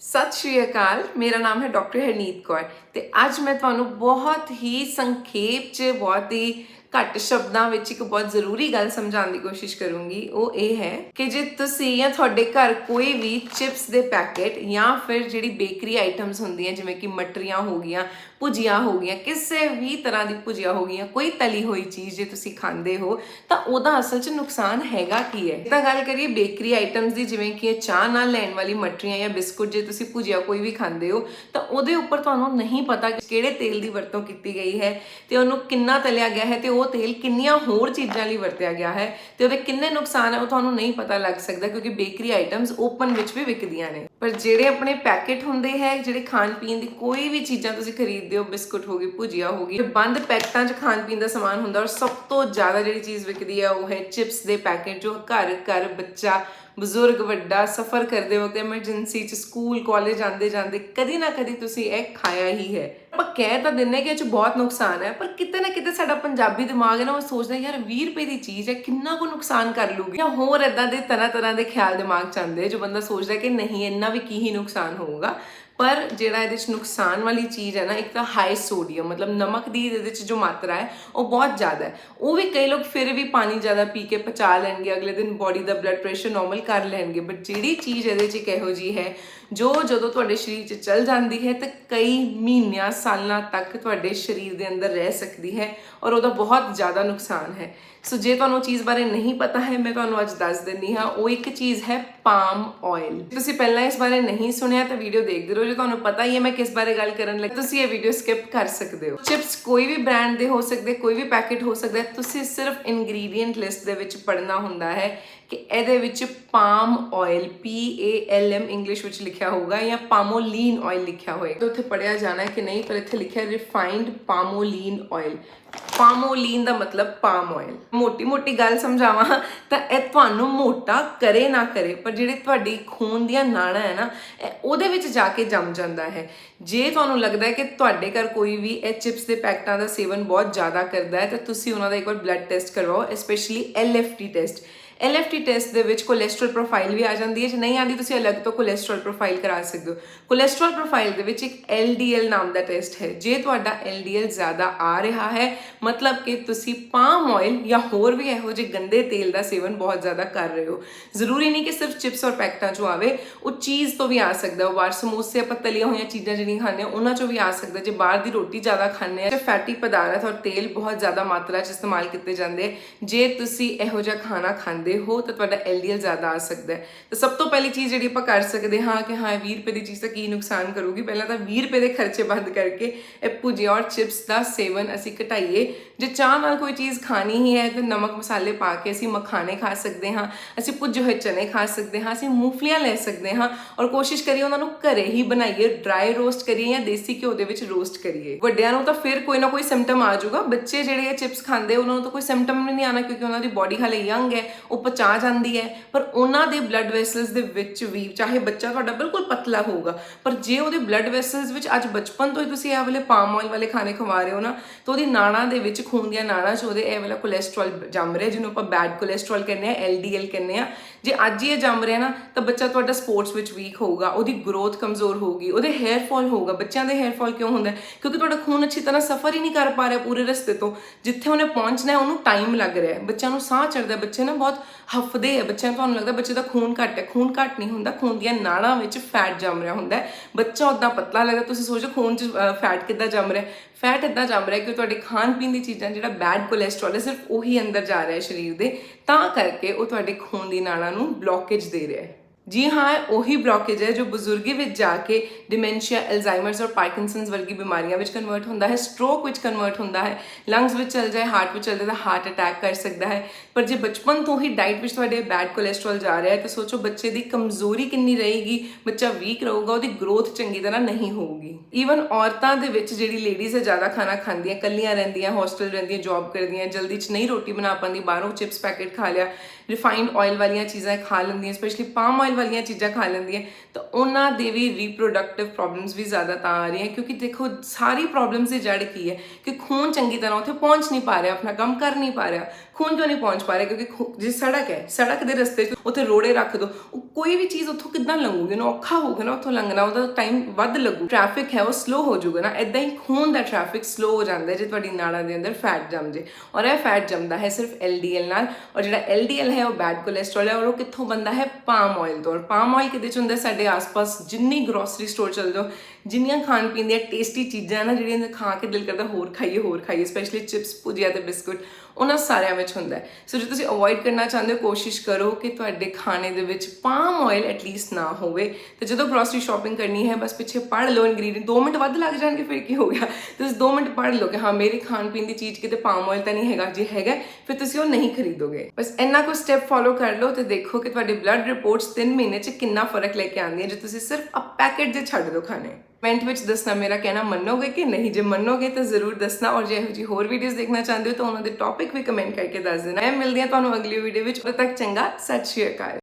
ਸਤਿ ਸ਼੍ਰੀ ਅਕਾਲ, ਮੇਰਾ ਨਾਮ ਹੈ ਡਾਕਟਰ ਹਰਨੀਤ ਕੌਰ ਤੇ ਅੱਜ ਮੈਂ ਤੁਹਾਨੂੰ ਬਹੁਤ ਹੀ ਸੰਖੇਪ 'ਚ ਬਹੁਤ ਹੀ ਘੱਟ ਸ਼ਬਦਾਂ ਵਿੱਚ ਇੱਕ ਬਹੁਤ ਜ਼ਰੂਰੀ ਗੱਲ ਸਮਝਾਉਣ ਦੀ ਕੋਸ਼ਿਸ਼ ਕਰੂੰਗੀ। ਉਹ ਇਹ ਹੈ ਕਿ ਜੇ ਤੁਸੀਂ ਜਾਂ ਤੁਹਾਡੇ ਘਰ ਕੋਈ ਵੀ ਚਿਪਸ ਦੇ ਪੈਕੇਟ ਜਾਂ ਫਿਰ ਜਿਹੜੀ ਬੇਕਰੀ ਆਈਟਮਸ ਹੁੰਦੀਆਂ, ਜਿਵੇਂ ਕਿ ਮਟਰੀਆਂ ਹੋ ਗਈਆਂ ਭੁਜੀਆਂ ਹੋ ਗਈਆਂ, ਕਿਸੇ ਵੀ ਤਰ੍ਹਾਂ ਦੀ ਭੁਜੀਆ ਹੋ ਗਈਆਂ, ਕੋਈ ਤਲੀ ਹੋਈ ਚੀਜ਼ ਜੇ ਤੁਸੀਂ ਖਾਂਦੇ ਹੋ, ਤਾਂ ਉਹਦਾ ਅਸਲ 'ਚ ਨੁਕਸਾਨ ਹੈਗਾ ਕੀ ਹੈ? ਤਾਂ ਗੱਲ ਕਰੀਏ ਬੇਕਰੀ ਆਈਟਮਸ ਦੀ, ਜਿਵੇਂ ਕਿ ਚਾਹ ਨਾਲ ਲੈਣ ਵਾਲੀ ਮਟਰੀਆਂ ਜਾਂ ਬਿਸਕੁਟ ਜੇ ਤੁਸੀਂ ਭੁਜੀਆ ਕੋਈ ਵੀ ਖਾਂਦੇ ਹੋ, ਤਾਂ ਉਹਦੇ ਉੱਪਰ ਤੁਹਾਨੂੰ ਨਹੀਂ ਪਤਾ ਕਿਹੜੇ ਤੇਲ ਦੀ ਵਰਤੋਂ ਕੀਤੀ ਗਈ ਹੈ ਤੇ ਉਹਨੂੰ ਕਿੰਨਾ ਤਲਿਆ ਗਿਆ ਹੈ ਤੇ ਉਹ ਤੇਲ ਕਿੰਨੀਆਂ ਹੋਰ ਚੀਜ਼ਾਂ ਲਈ ਵਰਤਿਆ ਗਿਆ ਹੈ ਤੇ ਉਹਦੇ ਕਿੰਨੇ ਨੁਕਸਾਨ ਹੈ, ਉਹ ਤੁਹਾਨੂੰ ਨਹੀਂ ਪਤਾ ਲੱਗ ਸਕਦਾ ਕਿਉਂਕਿ ਬੇਕਰੀ ਆਈਟਮਸ ਓਪਨ ਵਿੱਚ ਵੀ ਵਿਕਦੀਆਂ ਨੇ। ਪਰ ਜਿਹੜੇ ਆਪਣੇ ਪੈਕੇਟ ਹੁੰਦੇ ਹੈ, ਜਿਹੜੇ ਖਾਣ ਪੀਣ ਦੀ ਕੋਈ ਵੀ ਚੀਜ਼ਾਂ ਤੁਸੀਂ ਖਰੀਦ ਖਰੀਦਦੇ ਹੋ ਬਿਸਕੁਟ ਹੋ ਗਈ ਭੁਜੀਆ ਹੋ ਗਈ। ਬੰਦ ਪੈਕਟਾਂ 'ਚ ਖਾਣ ਪੀਣ ਦਾ ਸਮਾਨ ਹੁੰਦਾ ਔਰ ਸਭ ਤੋਂ ਜ਼ਿਆਦਾ ਜਿਹੜੀ ਚੀਜ਼ ਵਿਕਦੀ ਹੈ ਉਹ ਹੈ ਚਿਪਸ ਦੇ ਪੈਕੇਟ, ਜੋ ਘਰ ਘਰ ਬੱਚਾ, ਬਜ਼ੁਰਗ ਵੱਡਾ ਸਫ਼ਰ ਕਰਦੇ ਵਕਤ ਐਮਰਜੈਂਸੀ 'ਚ ਸਕੂਲ, ਕਾਲਜ ਜਾਂਦੇ ਜਾਂਦੇ ਕਦੀ ਨਾ ਕਦੀ ਤੁਸੀਂ ਇਹ ਖਾਇਆ ਹੀ ਹੈ। ਆਪਾਂ ਕਹਿ ਤਾਂ ਦਿੰਨੇ ਕਿ ਇਹ 'ਚ ਬਹੁਤ ਨੁਕਸਾਨ ਹੈ, ਪਰ ਕਿਤੇ ਨਾ ਕਿਤੇ ਸਾਡਾ ਪੰਜਾਬੀ ਦਿਮਾਗ ਹੈ ਨਾ, ਉਹ ਸੋਚਦਾ ਯਾਰ 20 ਰੁਪਏ ਦੀ ਚੀਜ਼ ਹੈ, ਕਿੰਨਾ ਕੁ ਨੁਕਸਾਨ ਕਰ ਲੂਗੀ ਜਾਂ ਹੋਰ ਇਦਾਂ ਦੇ ਤਰ੍ਹਾਂ ਤਰ੍ਹਾਂ ਦੇ ਖਿਆਲ ਦਿਮਾਗ 'ਚ ਆਉਂਦੇ ਜੋ ਬੰਦਾ ਸੋਚਦਾ ਕਿ ਨਹੀਂ, ਇੰਨਾ ਵੀ ਕੀ ਹੀ ਨੁਕਸਾਨ ਹੋਊਗਾ। ਪਰ ਜਿਹੜਾ ਇਹਦੇ 'ਚ ਨੁਕਸਾਨ ਵਾਲੀ ਚੀਜ਼ ਹੈ ਨਾ, ਇੱਕ ਤਾਂ ਹਾਈ ਸੋਡੀਅਮ ਮਤਲਬ ਨਮਕ ਦੀ ਇਹਦੇ ਵਿੱਚ ਜੋ ਮਾਤਰਾ ਹੈ, ਉਹ ਬਹੁਤ ਜ਼ਿਆਦਾ ਹੈ। ਉਹ ਵੀ ਕਈ ਲੋਕ ਫਿਰ ਵੀ ਪਾਣੀ ਜ਼ਿਆਦਾ ਪੀ ਕੇ ਪਚਾ ਲੈਣਗੇ, ਅਗਲੇ ਦਿਨ ਬੋਡੀ ਦਾ ਬਲੱਡ ਪ੍ਰੈਸ਼ਰ ਨਾਰਮਲ ਕਰ ਲੈਣਗੇ। ਬਟ ਜਿਹੜੀ ਚੀਜ਼ ਇਹਦੇ 'ਚ ਇੱਕ ਇਹੋ ਜੀ ਹੈ, ਜੋ ਜਦੋਂ ਤੁਹਾਡੇ ਸਰੀਰ 'ਚ ਚਲ ਜਾਂਦੀ ਹੈ, ਤਾਂ ਕਈ ਮਹੀਨਿਆਂ, ਸਾਲਾਂ ਤੱਕ ਤੁਹਾਡੇ ਸਰੀਰ ਦੇ ਅੰਦਰ ਰਹਿ ਸਕਦੀ ਹੈ ਔਰ ਉਹਦਾ ਬਹੁਤ ਜ਼ਿਆਦਾ ਨੁਕਸਾਨ ਹੈ। ਸੋ ਜੇ ਤੁਹਾਨੂੰ ਉਹ ਚੀਜ਼ ਬਾਰੇ ਨਹੀਂ ਪਤਾ ਹੈ, ਮੈਂ ਤੁਹਾਨੂੰ ਅੱਜ ਦੱਸ ਦਿੰਦੀ ਹਾਂ, ਉਹ ਇੱਕ ਚੀਜ਼ ਹੈ ਪਾਮ ਆਇਲ ਤੁਸੀਂ ਪਹਿਲਾਂ ਇਸ ਬਾਰੇ ਨਹੀਂ ਸੁਣਿਆ ਤਾਂ ਵੀਡੀਓ ਦੇਖਦੇ ਰਹੋ, ਜੇ ਤੁਹਾਨੂੰ ਪਤਾ ਹੀ ਹੈ ਮੈਂ ਕਿਸ ਬਾਰੇ ਗੱਲ ਕਰਨ ਲੱਗੀ। ਤੁਸੀਂ ਇਹ ਵੀਡੀਓ ਸਕਿਪ ਕਰ ਸਕਦੇ ਹੋ। ਚਿਪਸ ਕੋਈ ਵੀ ਬ੍ਰਾਂਡ ਦੇ ਹੋ ਸਕਦੇ, ਕੋਈ ਵੀ ਪੈਕੇਟ ਹੋ ਸਕਦਾ, ਤੁਸੀਂ ਸਿਰਫ ਇਨਗਰੀਡੀਐਂਟ ਲਿਸਟ ਦੇ ਵਿੱਚ ਪੜਨਾ ਹੁੰਦਾ ਹੈ ਕਿ ਇਹਦੇ ਵਿੱਚ palm oil P A L M English ਵਿੱਚ ਲਿਖਿਆ ਹੋਊਗਾ ਜਾਂ ਪਾਮੋਲੀਨ ਆਇਲ ਲਿਖਿਆ ਹੋਏਗਾ। ਉੱਥੇ ਪੜਿਆ ਜਾਣਾ ਕਿ ਨਹੀਂ, ਪਰ ਇੱਥੇ ਲਿਖਿਆ ਰਿਫਾਈਨਡ ਪਾਮੋਲੀਨ ਆਇਲ ਪਾਮੋਲੀਨ ਦਾ ਮਤਲਬ ਪਾਮ ਆਇਲ ਮੋਟੀ ਮੋਟੀ ਗੱਲ ਸਮਝਾਵਾਂ ਤਾਂ ਇਹ ਤੁਹਾਨੂੰ ਮੋਟਾ ਕਰੇ ਨਾ ਕਰੇ, ਪਰ ਜਿਹੜੀ ਤੁਹਾਡੀ ਖੂਨ ਦੀਆਂ ਨਾੜਾਂ ਹੈ ਨਾ, ਇਹ ਉਹਦੇ ਵਿੱਚ ਜਾ ਕੇ ਜੰਮ ਜਾਂਦਾ ਹੈ। ਜੇ ਤੁਹਾਨੂੰ ਲੱਗਦਾ ਹੈ ਕਿ ਤੁਹਾਡੇ ਘਰ ਕੋਈ ਵੀ ਇਹ ਚਿਪਸ ਦੇ ਪੈਕਟਾਂ ਦਾ ਸੇਵਨ ਬਹੁਤ ਜ਼ਿਆਦਾ ਕਰਦਾ ਹੈ, ਤਾਂ ਤੁਸੀਂ ਉਹਨਾਂ ਦਾ ਇੱਕ ਵਾਰ ਬਲੱਡ ਟੈਸਟ ਕਰਵਾਓ specially LFT test LFT test ਦੇ ਵਿੱਚ ਕੋਲੇਸਟ੍ਰੋਲ ਪ੍ਰੋਫਾਈਲ ਵੀ ਆ ਜਾਂਦੀ ਹੈ। ਜੇ ਨਹੀਂ ਆਂਦੀ ਤੁਸੀਂ ਅਲੱਗ ਤੋਂ ਕੋਲੇਸਟ੍ਰੋਲ ਪ੍ਰੋਫਾਈਲ ਕਰਾ ਸਕਦੇ ਹੋ। ਕੋਲੇਸਟ੍ਰੋਲ ਪ੍ਰੋਫਾਈਲ ਦੇ ਵਿੱਚ ਇੱਕ LDL ਨਾਮ ਦਾ ਟੈਸਟ ਹੈ। ਜੇ ਤੁਹਾਡਾ LDL ਜ਼ਿਆਦਾ ਆ ਰਿਹਾ ਹੈ, ਮਤਲਬ ਕਿ ਤੁਸੀਂ ਪਾਮ ਆਇਲ ਜਾਂ ਹੋਰ ਵੀ ਇਹੋ ਜਿਹੇ ਗੰਦੇ ਤੇਲ ਦਾ ਸੇਵਨ ਬਹੁਤ ਜ਼ਿਆਦਾ ਕਰ ਰਹੇ ਹੋ। ਜ਼ਰੂਰੀ ਨਹੀਂ ਕਿ ਸਿਰਫ ਚਿਪਸ ਔਰ ਪੈਕਟਾਂ ਚੋਂ ਆਵੇ। ਉਹ ਚੀਜ਼ ਤੋਂ ਵੀ ਆ ਸਕਦਾ। ਉਹ ਬਾਹਰ ਸਮੋਸੇ ਆਪਾਂ ਤਲੀਆਂ ਹੋਈਆਂ ਚੀਜ਼ਾਂ ਜਿਹੜੀਆਂ ਖਾਂਦੇ ਆ, ਉਹਨਾਂ ਚੋਂ ਵੀ ਆ ਸਕਦਾ। ਜੇ ਬਾਹਰ ਦੀ ਰੋਟੀ ਜ਼ਿਆਦਾ ਖਾਂਦੇ ਆ ਤੇ ਫੈਟੀ ਪਦਾਰਥ ਔਰ ਤੇਲ ਬਹੁਤ ਜ਼ਿਆਦਾ ਮਾਤਰਾ 'ਚ ਇਸਤੇਮਾਲ ਕੀਤੇ ਜਾਂਦੇ ਜੇ ਤੁਸੀਂ ਇਹੋ ਜਿਹਾ ਖਾਣਾ ਖਾਂਦੇ ਹੋ ਤਾਂ ਤੁਹਾਡਾ LDL ਜ਼ਿਆਦਾ ਆ ਸਕਦਾ ਹੈ। ਤਾਂ ਸਭ ਤੋਂ ਪਹਿਲੀ ਚੀਜ਼ ਜਿਹੜੀ ਆਪਾਂ ਕਰ ਸਕਦੇ ਹਾਂ ਕਿ ਹਾਂ 20 ਰੁਪਏ ਦੀ ਚੀਜ਼ ਤਾਂ ਕੀ ਨੁਕਸਾਨ ਕਰੂਗੀ? ਪਹਿਲਾਂ ਤਾਂ 20 ਰੁਪਏ ਦੇ ਖਰਚੇ ਬੰਦ ਕਰਕੇ ਇਹ ਭੁਜੀਆ ਔਰ ਚਿਪਸ ਦਾ ਸੇਵਨ ਅਸੀਂ ਘਟਾਈਏ। ਜੇ ਚਾਹ ਨਾਲ ਕੋਈ ਚੀਜ਼ ਖਾਣੀ ਹੀ ਹੈ ਤਾਂ ਨਮਕ ਮਸਾਲੇ ਪਾ ਕੇ ਅਸੀਂ ਮਖਾਣੇ ਖਾ ਸਕਦੇ ਹਾਂ, ਅਸੀਂ ਭੁੱਜੇ ਹੋਏ ਚਨੇ ਖਾ ਸਕਦੇ ਹਾਂ, ਅਸੀਂ ਮੂੰਗਫਲੀਆਂ ਲੈ ਸਕਦੇ ਹਾਂ ਔਰ ਕੋਸ਼ਿਸ਼ ਕਰੀਏ ਉਹਨਾਂ ਨੂੰ ਘਰੇ ਹੀ ਬਣਾਈਏ ਡਰਾਈ ਰੋਸਟ ਕਰੀਏ ਜਾਂ ਦੇਸੀ ਘਿਓ ਦੇ ਵਿੱਚ ਰੋਸਟ ਕਰੀਏ। ਵੱਡਿਆਂ ਨੂੰ ਤਾਂ ਫਿਰ ਕੋਈ ਨਾ ਕੋਈ ਸਿੰਪਟਮ ਆ ਜਾਊਗਾ। ਬੱਚੇ ਜਿਹੜੇ ਇਹ ਚਿਪਸ ਖਾਂਦੇ ਉਹਨਾਂ ਨੂੰ ਤਾਂ ਕੋਈ ਸਿੰਪਟਮ ਨਹੀਂ ਆਣਾ ਕਿਉਂਕਿ ਉਹਨਾਂ ਦੀ ਬਾਡੀ ਹਾਲੇ ਯੰਗ ਹੈ, ਉਹ ਪਚਾ ਜਾਂਦੀ ਹੈ, ਪਰ ਉਹਨਾਂ ਦੇ ਬਲੱਡ ਵੈਸਲਸ ਦੇ ਵਿੱਚ ਵੀ, ਚਾਹੇ ਬੱਚਾ ਤੁਹਾਡਾ ਬਿਲਕੁਲ ਪਤਲਾ ਹੋਊਗਾ, ਪਰ ਜੇ ਉਹਦੇ ਬਲੱਡ ਵੈਸਲਸ ਵਿੱਚ ਅੱਜ ਬਚਪਨ ਤੋਂ ਹੀ ਤੁਸੀਂ ਇਹ ਵਾਲੇ ਪਾਮ ਆਇਲ ਵਾਲੇ ਖਾਣੇ ਖਵਾ ਰਹੇ ਹੋ ਨਾ, ਤਾਂ ਉਹਦੀ ਨਾੜਾਂ ਦੇ ਵਿੱਚ, ਖੂਨ ਦੀਆਂ ਨਾੜਾਂ 'ਚ ਉਹਦੇ ਇਹ ਵਾਲਾ ਕੋਲੇਸਟ੍ਰੋਲ ਜੰਮ ਰਿਹਾ, ਜਿਹਨੂੰ ਆਪਾਂ ਬੈਡ ਕੋਲੇਸਟ੍ਰੋਲ ਕਹਿੰਦੇ ਆ LDL ਕਹਿੰਦੇ ਆ ਜੇ ਅੱਜ ਹੀ ਇਹ ਜੰਮ ਰਿਹਾ ਨਾ, ਤਾਂ ਬੱਚਾ ਤੁਹਾਡਾ ਸਪੋਰਟਸ ਵਿੱਚ ਵੀਕ ਹੋਊਗਾ, ਉਹਦੀ ਗਰੋਥ ਕਮਜ਼ੋਰ ਹੋਊਗੀ, ਉਹਦੇ ਹੈਅਰ ਫਾਲ ਹੋਊਗਾ। ਬੱਚਿਆਂ ਦੇ ਹੈਅਰ ਫਾਲ ਕਿਉਂ ਹੁੰਦਾ? ਕਿਉਂਕਿ ਤੁਹਾਡਾ ਖੂਨ ਅੱਛੀ ਤਰ੍ਹਾਂ ਸਫਰ ਹੀ ਨਹੀਂ ਕਰ ਪਾ ਰਿਹਾ ਪੂਰੇ ਰਸਤੇ ਤੋਂ। ਜਿੱਥੇ ਉਹਨੇ ਪਹੁੰਚਣਾ ਹੈ, ਉਹਨੂੰ ਟਾਈਮ ਲੱਗ ਰਿਹਾ ਹੈ। ਬੱਚਿਆਂ ਨੂੰ ਸਾਹ ਚੜਦਾ ਬੱਚੇ ਨਾ ਬਹੁਤ ਹਫਦੇ ਆ ਬੱਚਿਆਂ ਨੂੰ, ਤੁਹਾਨੂੰ ਲੱਗਦਾ ਬੱਚੇ ਦਾ ਖੂਨ ਘੱਟ ਹੈ? ਖੂਨ ਘੱਟ ਨਹੀਂ ਹੁੰਦਾ, ਖੂਨ ਦੀਆਂ ਨਾੜਾਂ ਵਿੱਚ ਫੈਟ ਜੰਮ ਰਿਹਾ ਹੁੰਦਾ ਬੱਚਾ ਉਦਾਂ ਪਤਲਾ ਲੱਗਦਾ, ਤੁਸੀਂ ਸੋਚੋ ਖੂਨ 'ਚ ਫੈਟ ਕਿੱਦਾਂ ਜੰਮ ਰਿਹਾ ਫੈਟ ਇਦਾਂ ਜੰਮ ਰਿਹਾ ਕਿ ਤੁਹਾਡੇ ਖਾਣ ਪੀਣ ਦੀ ਚੀਜ਼ਾਂ, ਜਿਹੜਾ ਬੈਡ ਕੋਲੇਸਟ੍ਰੋਲ ਹੈ, ਸਿਰਫ ਉਹੀ ਅੰਦਰ ਜਾ ਰਿਹਾ ਹੈ ਸਰੀਰ ਦੇ। ਤਾਂ ਕਰਕੇ ਉਹ ਤੁਹਾਡੇ ਖੂਨ ਦੀ ਨਾੜਾਂ ਨੂੰ ਬਲੌਕੇਜ ਦੇ ਰਿਹਾ ਹੈ। ਜੀ ਹਾਂ, ਉਹੀ ਬਲੌਕੇਜ ਹੈ ਜੋ ਬਜ਼ੁਰਗੀ ਵਿੱਚ ਜਾ ਕੇ ਡਿਮੈਂਸ਼ੀਆ ਅਲਜ਼ਾਈਮਰਸ ਔਰ ਪਾਰਕਿੰਸਨਸ ਵਰਗੀ ਬਿਮਾਰੀਆਂ ਵਿੱਚ ਕਨਵਰਟ ਹੁੰਦਾ ਹੈ ਸਟ੍ਰੋਕ ਵਿੱਚ ਕਨਵਰਟ ਹੁੰਦਾ ਹੈ ਲੰਗਸ ਵਿੱਚ ਚਲ ਜਾਏ ਹਾਰਟ ਵਿੱਚ ਚਲ ਜਾਏ ਤਾਂ ਹਾਰਟ ਅਟੈਕ ਕਰ ਸਕਦਾ ਹੈ। ਪਰ ਜੇ ਬਚਪਨ ਤੋਂ ਹੀ ਡਾਈਟ ਵਿੱਚ ਤੁਹਾਡੇ ਬੈਡ ਕੋਲੇਸਟ੍ਰੋਲ ਜਾ ਰਿਹਾ ਹੈ ਤਾਂ ਸੋਚੋ ਬੱਚੇ ਦੀ ਕਮਜ਼ੋਰੀ ਕਿੰਨੀ ਰਹੇਗੀ, ਬੱਚਾ ਵੀਕ ਰਹੂਗਾ, ਉਹਦੀ ਗਰੋਥ ਚੰਗੀ ਤਰ੍ਹਾਂ ਨਹੀਂ ਹੋਊਗੀ। ਈਵਨ ਔਰਤਾਂ ਦੇ ਵਿੱਚ ਜਿਹੜੀ ਲੇਡੀਜ਼ ਹੈ ਜ਼ਿਆਦਾ ਖਾਣਾ ਖਾਂਦੀਆਂ ਕੱਲੀਆਂ ਰਹਿੰਦੀਆਂ ਹੋਸਟਲ ਰਹਿੰਦੀਆਂ ਜੌਬ ਕਰਦੀਆਂ, ਜਲਦੀ 'ਚ ਨਹੀਂ ਰੋਟੀ ਬਣਾ ਪਾਉਂਦੀ, ਬਾਹਰੋਂ ਚਿਪਸ ਪੈਕੇਟ ਖਾ ਲਿਆ ਰਿਫਾਈਨਡ ਆਇਲ ਵਾਲੀਆਂ ਚੀਜ਼ਾਂ ਖਾ ਲੈਂਦੀਆਂ ਸਪੈਸ਼ਲੀ ਪਾਮ ਆਇਲ ਵਾਲੀਆਂ ਚੀਜ਼ਾਂ ਖਾ ਲੈਂਦੀਆਂ, ਤਾਂ ਉਹਨਾਂ ਦੇ ਵੀ ਰੀਪਰੋਡਕਟਿਵ ਪ੍ਰੋਬਲਮਸ ਵੀ ਜ਼ਿਆਦਾ ਤਾਂ ਆ ਰਹੀਆਂ, ਕਿਉਂਕਿ ਦੇਖੋ, ਸਾਰੀ ਪ੍ਰੋਬਲਮਸ ਦੀ ਜੜ ਕੀ ਹੈ? ਕਿ ਖੂਨ ਚੰਗੀ ਤਰ੍ਹਾਂ ਉੱਥੇ ਪਹੁੰਚ ਨਹੀਂ ਪਾ ਰਿਹਾ ਆਪਣਾ ਕੰਮ ਕਰ ਨਹੀਂ ਪਾ ਰਿਹਾ ਖੂਨ ਕਿਉਂ ਨਹੀਂ ਪਹੁੰਚ ਪਾ ਰਿਹਾ ਕਿਉਂਕਿ ਖੂ- ਜੇ ਸੜਕ ਹੈ ਸੜਕ ਦੇ ਰਸਤੇ 'ਚ ਉੱਥੇ ਰੋੜੇ ਰੱਖ ਦੋ ਉਹ ਕੋਈ ਵੀ ਚੀਜ਼ ਉੱਥੋਂ ਕਿੱਦਾਂ ਲੰਘੂਗੀ ਉਹਨੂੰ ਔਖਾ ਹੋਊਗਾ ਨਾ ਉੱਥੋਂ ਲੰਘਣਾ ਉਹਦਾ ਟਾਈਮ ਵੱਧ ਲੱਗੂ ਟ੍ਰੈਫਿਕ ਹੈ ਉਹ ਸਲੋ ਹੋ ਜਾਊਗਾ ਨਾ ਇਦਾਂ ਹੀ ਖੂਨ ਦਾ ਟ੍ਰੈਫਿਕ ਸਲੋ ਹੋ ਜਾਂਦਾ ਹੈ ਜੇ ਤੁਹਾਡੀ ਨਾੜਾਂ ਦੇ ਅੰਦਰ ਫੈਟ ਜੰਮ ਜੇ ਔਰ ਇਹ ਫੈਟ ਜੰਮਦਾ ਹੈ ਸਿਰਫ LDL ਨਾਲ ਔਰ ਜਿਹੜਾ LDL ਹੈ ਉਹ ਬੈਡ ਕੋਲੇਸਟ੍ਰੋਲ ਹੈ ਔਰ ਉਹ ਕਿੱਥੋਂ ਬੰਦਾ ਹੈ ਪਾਮ ਆਇਲ ਤੋਂ ਔਰ ਪਾਮ ਆਇਲ ਕਿਤੇ ਚ ਹੁੰਦਾ ਹੈ? ਸਾਡੇ ਆਸ-ਪਾਸ ਜਿੰਨੀ ਗਰੋਸਰੀ ਸਟੋਰ ਚਲ ਜਾਓ ਜਿੰਨੀਆਂ ਖਾਣ ਪੀਣ ਦੀਆਂ ਟੇਸਟੀ ਚੀਜ਼ਾਂ ਨਾ ਜਿਹੜੀਆਂ ਖਾ ਕੇ ਦਿਲ ਕਰਦਾ ਹੋਰ ਖਾਈਏ ਹੋਰ ਖਾਈਏ ਸਪੈਸ਼ਲੀ ਚਿਪਸ ਭੁਜੀਆ ਤੇ ਬਿਸਕੁਟ। ਉਹਨਾਂ ਸਾਰਿਆਂ ਵਿੱਚ ਹੁੰਦਾ ਸੋ ਜੇ ਤੁਸੀਂ ਅਵੋਇਡ ਕਰਨਾ ਚਾਹੁੰਦੇ ਹੋ, ਕੋਸ਼ਿਸ਼ ਕਰੋ ਕਿ ਤੁਹਾਡੇ ਖਾਣੇ ਦੇ ਵਿੱਚ ਪਾਮ ਆਇਲ ਐਟਲੀਸਟ ਨਾ ਹੋਵੇ। ਤੇ ਜਦੋਂ ਗਰੋਸਰੀ ਸ਼ਾਪਿੰਗ ਕਰਨੀ ਹੈ, ਬਸ ਪਿੱਛੇ ਪੜ੍ਹ ਲਓ ਇੰਗਰੀਡੀਅੰਟ 2 ਮਿੰਟ ਵੱਧ ਲੱਗ ਜਾਣਗੇ, ਫਿਰ ਕੀ ਹੋ ਗਿਆ? ਤੁਸੀਂ 2 ਮਿੰਟ ਪੜ੍ਹ ਲਓ ਕਿ ਹਾਂ, ਮੇਰੀ ਖਾਣ ਪੀਣ ਦੀ ਚੀਜ਼ ਕਿਤੇ ਪਾਮ ਆਇਲ ਤਾਂ ਨਹੀਂ ਹੈਗਾ, ਜੇ ਹੈਗਾ, ਫਿਰ ਤੁਸੀਂ ਉਹ ਨਹੀਂ ਖਰੀਦੋਗੇ। ਬਸ ਇੰਨਾ ਕੁ ਸਟੈਪ ਫੋਲੋ ਕਰ ਲਓ ਤੇ ਦੇਖੋ ਕਿ ਤੁਹਾਡੀ ਬਲੱਡ ਰਿਪੋਰਟਸ 3 ਮਹੀਨੇ 'ਚ ਕਿੰਨਾ ਫ਼ਰਕ ਲੈ ਕੇ ਆਉਂਦੀਆਂ ਜੇ ਤੁਸੀਂ ਸਿਰਫ ਆ ਪੈਕੇਟ ਜੇ ਛੱਡ ਦਿਓ ਖਾਣੇ। ਕਮੈਂਟ ਵਿੱਚ ਦੱਸਣਾ ਮੇਰਾ ਕਹਿਣਾ ਮੰਨੋਗੇ ਕਿ ਨਹੀਂ? ਜੇ ਮੰਨੋਗੇ ਤਾਂ ਜ਼ਰੂਰ ਦੱਸਣਾ ਔਰ ਜੇ ਇਹੋ ਜਿਹੀ ਹੋਰ ਵੀਡੀਓਜ਼ ਦੇਖਣਾ ਚਾਹੁੰਦੇ ਹੋ ਤਾਂ ਉਹਨਾਂ ਦੇ ਟੌਪਿਕ ਵੀ ਕਮੈਂਟ ਕਰਕੇ ਦੱਸ ਦੇਣਾ ਮੈਂ ਮਿਲਦੀ ਹਾਂ ਤੁਹਾਨੂੰ ਅਗਲੀ ਵੀਡੀਓ ਵਿੱਚ। ਉਦੋਂ ਤੱਕ ਚੰਗਾ, ਸਤਿ ਸ਼੍ਰੀ ਅਕਾਲ।